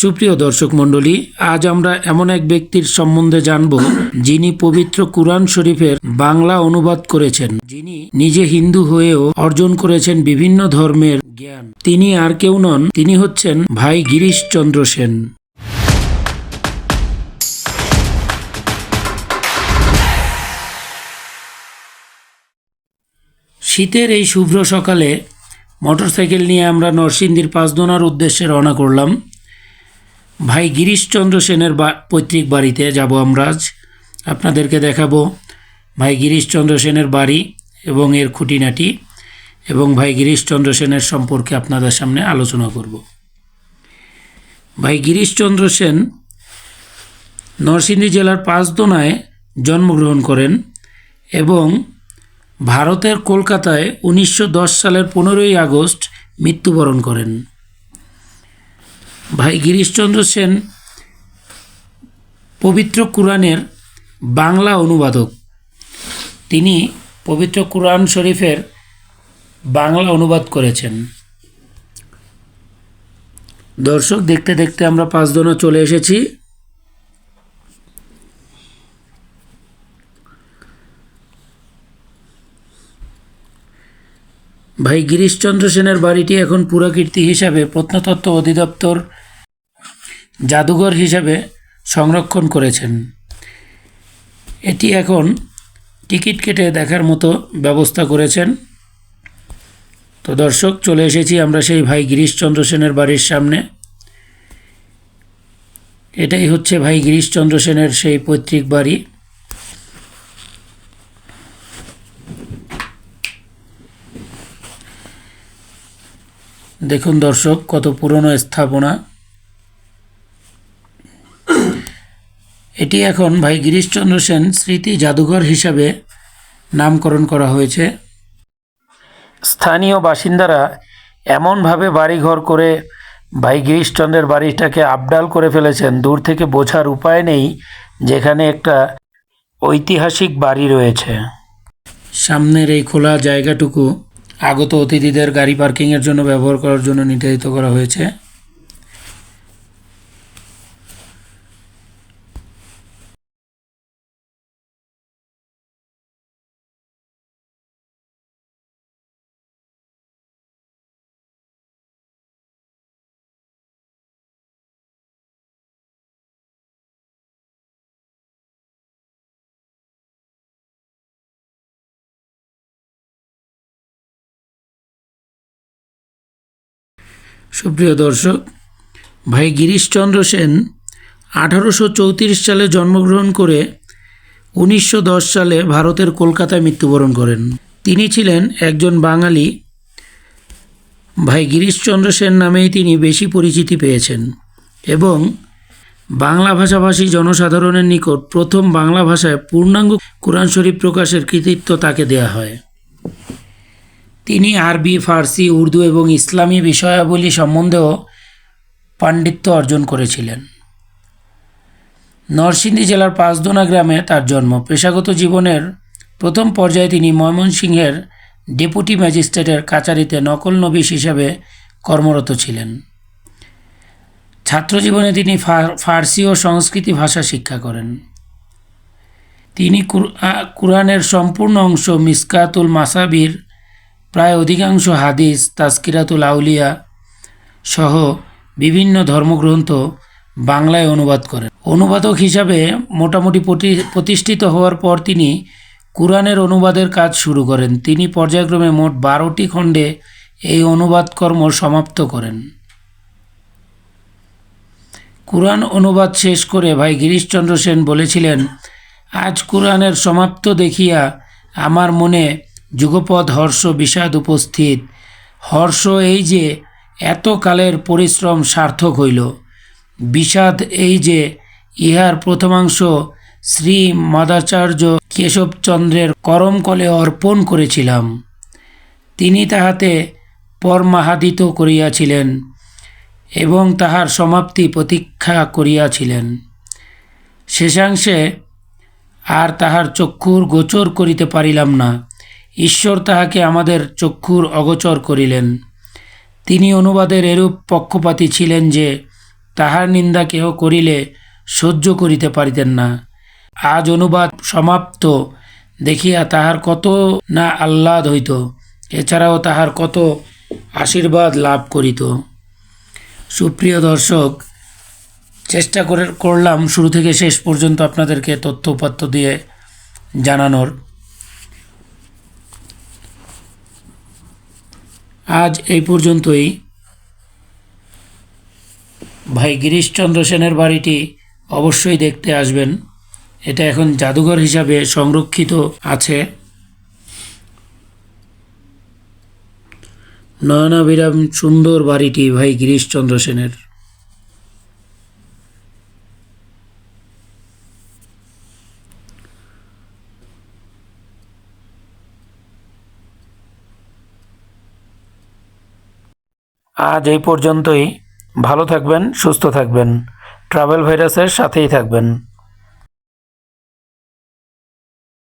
সুপ্রিয় দর্শক মণ্ডলী, আজ আমরা এমন এক ব্যক্তির সম্বন্ধে জানব যিনি পবিত্র কুরআন শরীফের বাংলা অনুবাদ করেছেন। যিনি নিজে হিন্দু হয়েও অর্জন করেছেন বিভিন্ন ধর্মের জ্ঞান। তিনি আর কেউ নন, তিনি হচ্ছেন ভাই গিরিশ চন্দ্র সেন। শীতের এই শুভ্র সকালে মোটরসাইকেল নিয়ে আমরা নরসিংদীর পাঁচদোনার উদ্দেশ্যে রওনা করলাম। ভাই গিরিশচন্দ্র সেনের পৈতৃক বাড়িতে যাব আমরা আজ। আপনাদেরকে দেখাবো ভাই গিরিশচন্দ্র সেনের বাড়ি এবং এর খুঁটিনাটি এবং ভাই গিরিশচন্দ্র সেনের সম্পর্কে আপনাদের সামনে আলোচনা করব। ভাই গিরিশচন্দ্র সেন নরসিংদী জেলার পাঁচদোনায় জন্মগ্রহণ করেন এবং ভারতের কলকাতায় উনিশশো দশ সালের পনেরোই আগস্ট মৃত্যুবরণ করেন। ভাই গিরিশচন্দ্র সেন পবিত্র কোরআনের বাংলা অনুবাদক। তিনি পবিত্র কোরআন শরীফের বাংলা অনুবাদ করেছেন। দর্শক দেখতে দেখতে আমরা পাঁচদনা চলে এসেছি। ভাই গিরিশচন্দ্র সেনের বাড়িটি এখন পুরাকীর্তি হিসাবে প্রত্নতত্ত্ব অধিদপ্তর জাদুঘর হিসাবে সংরক্ষণ করেছেন। এটি এখন টিকিট কেটে দেখার মতো ব্যবস্থা করেছেন। তো দর্শক, চলে এসেছি আমরা সেই ভাই গিরিশচন্দ্র সেনের বাড়ির সামনে। এটাই হচ্ছে ভাই গিরিশচন্দ্র সেনের সেই পৈতৃক বাড়ি। দেখুন দর্শক, কত পুরনো স্থাপনা। এটি এখন ভাই গিরিশচন্দ্র সেন স্মৃতি জাদুঘর হিসাবে নামকরণ করা হয়েছে। স্থানীয় বাসিন্দারা এমনভাবে বাড়িঘর করে ভাই গিরিশচন্দ্রের বাড়িটাকে আবডাল করে ফেলেছেন। দূর থেকে বোঝার উপায় নেই, যেখানে একটা ঐতিহাসিক বাড়ি রয়েছে। সামনের এই খোলা জায়গাটুকু আগত অতিথিদের গাড়ি পার্কিংয়ের জন্য ব্যবহার করার জন্য নির্ধারিত করা হয়েছে। সুপ্রিয় দর্শক, ভাই গিরিশচন্দ্র সেন আঠারোশো চৌত্রিশ সালে জন্মগ্রহণ করে উনিশশো দশ সালে ভারতের কলকাতায় মৃত্যুবরণ করেন। তিনি ছিলেন একজন বাঙালি। ভাই গিরিশচন্দ্র সেন নামেই তিনি বেশি পরিচিতি পেয়েছেন এবং বাংলা ভাষাভাষী জনসাধারণের নিকট প্রথম বাংলা ভাষায় পূর্ণাঙ্গ কোরআন শরীফ প্রকাশের কৃতিত্ব তাকে দেয়া হয়। তিনি আরবি, ফার্সি, উর্দু এবং ইসলামী বিষয়াবলী সম্বন্ধেও পাণ্ডিত্য অর্জন করেছিলেন। নরসিংদী জেলার পাঁচদোনা গ্রামে তার জন্ম। পেশাগত জীবনের প্রথম পর্যায়ে তিনি ময়মনসিংহের ডেপুটি ম্যাজিস্ট্রেটের কাচারিতে নকল নবিশ হিসাবে কর্মরত ছিলেন। ছাত্রজীবনে তিনি ফার্সি ও সংস্কৃতি ভাষা শিক্ষা করেন। তিনি কুর- কুরআনের সম্পূর্ণ অংশ মিসকাতুল মাসাবির প্রায় অধিকাংশ হাদিস তাস্কিরাতুল আউলিয়া সহ বিভিন্ন ধর্মগ্রন্থ বাংলায় অনুবাদ করেন। অনুবাদক হিসাবে মোটামুটি প্রতি- প্রতিষ্ঠিত হওয়ার পর তিনি কুরআনের অনুবাদের কাজ শুরু করেন। তিনি পর্যায়ক্রমে মোট বারোটি খণ্ডে এই অনুবাদ কর্ম সমাপ্ত করেন। কুরআন অনুবাদ শেষ করে ভাই গিরিশচন্দ্র সেন বলেছিলেন, আজ কুরআনের সমাপ্ত দেখিয়া আমার মনে যুগপদ হর্ষ বিষাদ উপস্থিত। হর্ষ এই যে এত কালের পরিশ্রম সার্থক হইল। বিষাদ এই যে ইহার প্রথমাংশ শ্রী মাদাচার্য কেশবচন্দ্রের করমকলে অর্পণ করেছিলাম। তিনি তাহাতে পরমাহাদিত করিয়াছিলেন এবং তাহার সমাপ্তি প্রতীক্ষা করিয়াছিলেন। শেষাংশে আর তাহার চক্ষুর গোচর করিতে পারিলাম না। ঈশ্বর তাহাকে আমাদের চক্ষুর অগোচর করিলেন। তিনি অনুবাদের এরূপ পক্ষপাতী ছিলেন যে, তাহার নিন্দা কেহ করিলে সহ্য করিতে পারিতেন না। আজ অনুবাদ সমাপ্ত, দেখিয়া তাহার কত না আহ্লাদ হইত, এছাড়াও তাহার কত আশীর্বাদ লাভ করিত। সুপ্রিয় দর্শক, চেষ্টা করে করলাম শুরু থেকে শেষ পর্যন্ত আপনাদেরকে তথ্য দিয়ে জানানোর। আজ এই পর্যন্তই। ভাই গিরিশচন্দ্র সেনের বাড়িটি অবশ্যই দেখতে আসবেন। এটা এখন জাদুঘর হিসাবে সংরক্ষিত আছে। নয়নাবিরাম সুন্দর বাড়িটি ভাই গিরিশচন্দ্র সেনের। আজ এই পর্যন্তই। ভালো থাকবেন সুস্থ থাকবেন। ট্রাভেল ভাইরাসের সাথেই থাকবেন।